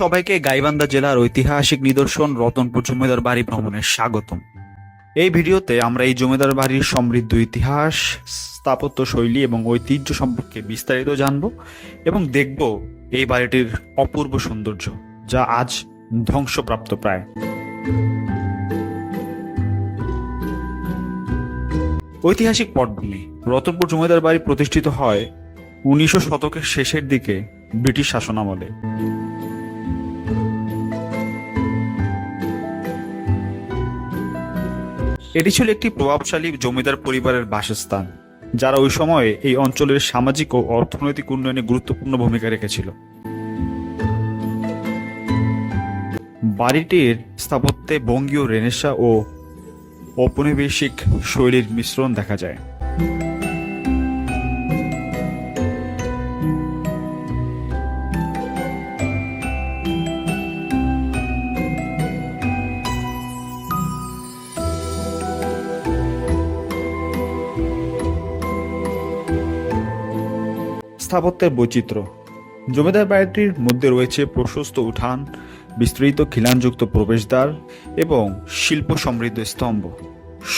সবাইকে গাইবান্ধা জেলার ঐতিহাসিক নিদর্শন রতনপুর জমিদার বাড়ি ভ্রমণে স্বাগতম। এই ভিডিওতে আমরা এই জমিদার বাড়ির সমৃদ্ধ ইতিহাস, স্থাপত্য শৈলী এবং ঐতিহ্য সম্পর্কে বিস্তারিত জানব এবং দেখব এই বাড়িটির অপূর্ব সৌন্দর্য, যা আজ ধ্বংসপ্রাপ্ত প্রায়। ঐতিহাসিক পটভূমি রতনপুর জমিদার বাড়ি প্রতিষ্ঠিত হয় উনিশশো শতকের শেষের দিকে ব্রিটিশ শাসনামলে। এটি ছিল একটি প্রভাবশালী জমিদার পরিবারের বাসস্থান, যারা ওই সময়ে এই অঞ্চলের সামাজিক ও অর্থনৈতিক উন্নয়নে গুরুত্বপূর্ণ ভূমিকা রেখেছিল। বাড়িটির স্থাপত্যে বঙ্গীয় রেনেসা ও ঔপনিবেশিক শৈলীর মিশ্রণ দেখা যায়। স্থাপত্যের বৈচিত্র্য। জমিদার বাড়িটির মধ্যে রয়েছে প্রশস্ত উঠান, বিস্তৃত খিলানযুক্ত প্রবেশদ্বার এবং শিল্প সমৃদ্ধ স্তম্ভ।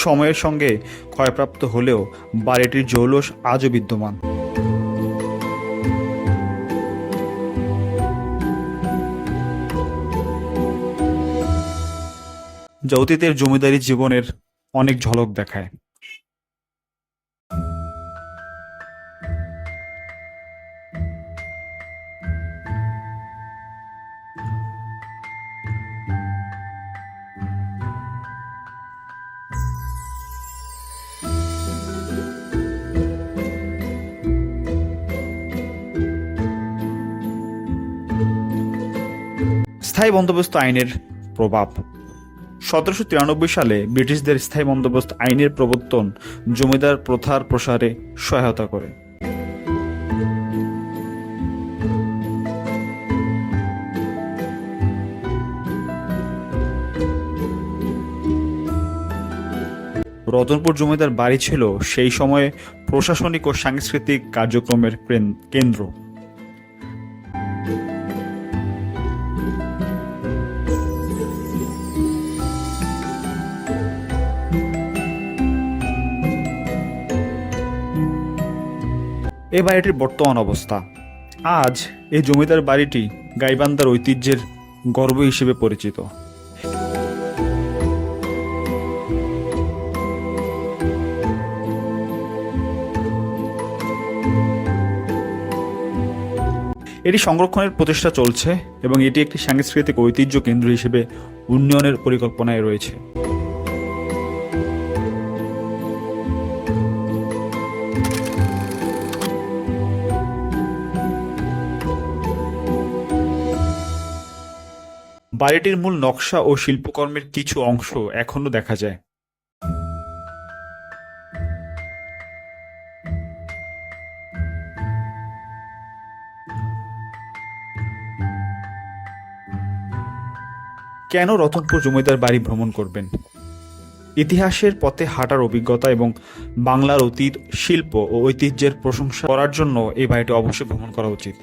সময়ের সঙ্গে ক্ষয়প্রাপ্ত হলেও বাড়িটির জৌলস আজও বিদ্যমান। যা অতীতের জমিদারি জীবনের অনেক ঝলক দেখায়। স্থায়ী বন্দোবস্ত আইনের প্রভাব। সতেরোশো তিরানব্বই সালে ব্রিটিশদের স্থায়ী বন্দোবস্ত আইনের প্রবর্তন জমিদার প্রথার প্রসারে সহায়তা করে। রতনপুর জমিদার বাড়ি ছিল সেই সময়ে প্রশাসনিক ও সাংস্কৃতিক কার্যক্রমের কেন্দ্র। এ বাড়িটির বর্তমান অবস্থা। আজ এই জমিদার বাড়িটি গাইবান্ধার ঐতিহ্যের গর্ব হিসেবে পরিচিত। এটি সংরক্ষণের প্রচেষ্টা চলছে এবং এটি একটি সাংস্কৃতিক ঐতিহ্য কেন্দ্র হিসেবে উন্নয়নের পরিকল্পনায় রয়েছে। বাড়িটির মূল নকশা ও শিল্পকর্মের কিছু অংশ এখনও দেখা যায়। কেন রতনপুর জমিদার বাড়ি ভ্রমণ করবেন? ইতিহাসের পথে হাঁটার অভিজ্ঞতা এবং বাংলার অতীত, শিল্প ও ঐতিহ্যের প্রশংসা করার জন্য এই বাড়িটি অবশ্যই ভ্রমণ করা উচিত।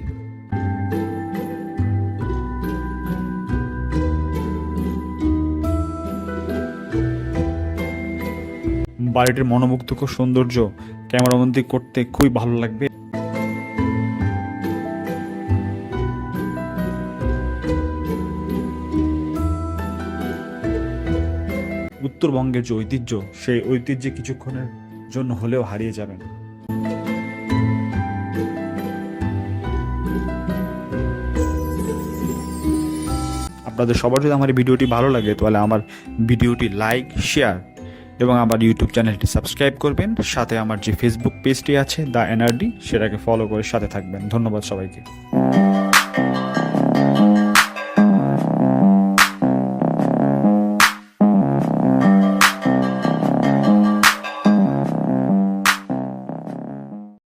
বাড়িটির মনোমুগ্ধকর সৌন্দর্য ক্যামেরাবন্দি করতে খুবই ভালো লাগবে। উত্তরবঙ্গের যে ঐতিহ্য, সেই ঐতিহ্যে কিছুক্ষণের জন্য হলেও হারিয়ে যাবেন। আপনাদের সবার যদি আমার ভিডিওটি ভালো লাগে, তাহলে আমার ভিডিওটি লাইক, শেয়ার এবং আমার ইউটিউব চ্যানেলটি সাবস্ক্রাইব করবেন। সাথে আমার যে ফেসবুক পেজটি আছে, দ্য এনআরডি, সেটাকে ফলো করে সাথে থাকবেন। ধন্যবাদ সবাইকে।